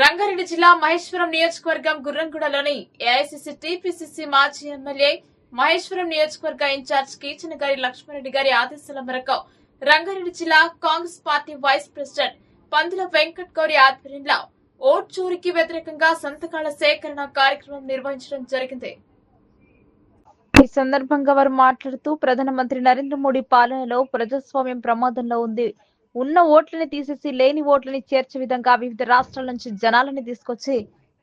రంగారెడ్డి జిల్లా మహేశ్వరం నియోజకవర్గం గుర్రంగూడలోని ఏఐసిసి టీపీసీసీ మాజీ ఎమ్మెల్యే మహేశ్వరం నియోజకవర్గ ఇన్ఛార్జ్ కీచన గారి లక్ష్మారెడ్డి గారి ఆదేశాల మేరకు రంగారెడ్డి జిల్లా కాంగ్రెస్ పార్టీ వైస్ ప్రెసిడెంట్ పందుల వెంకట్ గౌరి ఆధ్వర్యంలో ఓట్చూరికి వ్యతిరేకంగా సంతకాల సేకరణ కార్యక్రమం నిర్వహించడం జరిగింది. ఈ సందర్భంగా వారు మాట్లాడుతూ ప్రధానమంత్రి నరేంద్ర మోడీ పాలనలో ప్రజాస్వామ్యం ప్రమాదంలో ఉంది. ఉన్న ఓట్లని తీసేసి లేని ఓట్లని చేర్చే విధంగా వివిధ రాష్ట్రాల నుంచి జనాలని తీసుకొచ్చి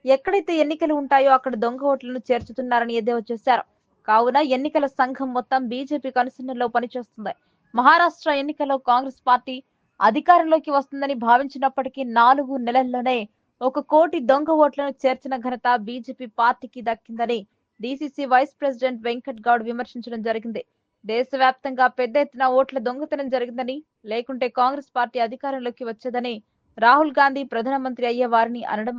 ఎక్కడైతే ఎన్నికలు ఉంటాయో అక్కడ దొంగ ఓట్లను చేర్చుతున్నారని ఎద్దేవా చేశారు. కావున ఎన్నికల సంఘం మొత్తం బీజేపీ కనుసన్నల్లో పనిచేస్తుంది. మహారాష్ట్ర ఎన్నికల్లో కాంగ్రెస్ పార్టీ అధికారంలోకి వస్తుందని భావించినప్పటికీ నాలుగు నెలల్లోనే ఒక కోటి దొంగ ఓట్లను చేర్చిన ఘనత బీజేపీ పార్టీకి దక్కిందని DCC vice president Venkat Goud విమర్శించడం జరిగింది. దేశవ్యాప్తంగా పెద్ద ఎత్తున ఓట్ల దొంగతనం జరిగిందని లేకుంటే కాంగ్రెస్ పార్టీ అధికారంలోకి వచ్చేదని రాహుల్ గాంధీ ప్రధానమంత్రి అయ్యే వారిని అనడం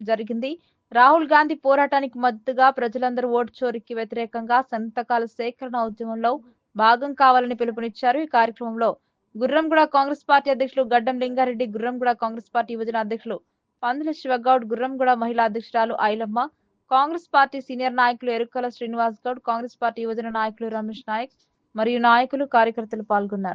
జరిగింది. రాహుల్ గాంధీ పోరాటానికి మద్దతుగా ప్రజలందరూ ఓటు చోరీకి వ్యతిరేకంగా సంతకాల సేకరణ ఉద్యమంలో భాగం కావాలని పిలుపునిచ్చారు. ఈ కార్యక్రమంలో గుర్రంగూడ కాంగ్రెస్ పార్టీ అధ్యక్షులు గడ్డం లింగారెడ్డి గుర్రంగూడ కాంగ్రెస్ పార్టీ యువజన అధ్యక్షులు పందుల శివగౌడ్ గుర్రంగూడ మహిళా అధ్యక్షురాలు ఐలమ్మ కాంగ్రెస్ పార్టీ సీనియర్ నాయకులు ఎరుకల శ్రీనివాస్ గౌడ్ కాంగ్రెస్ పార్టీ యువజన నాయకులు రమేష్ నాయక్ మరియు నాయకులు కార్యకర్తలు పాల్గొన్నారు.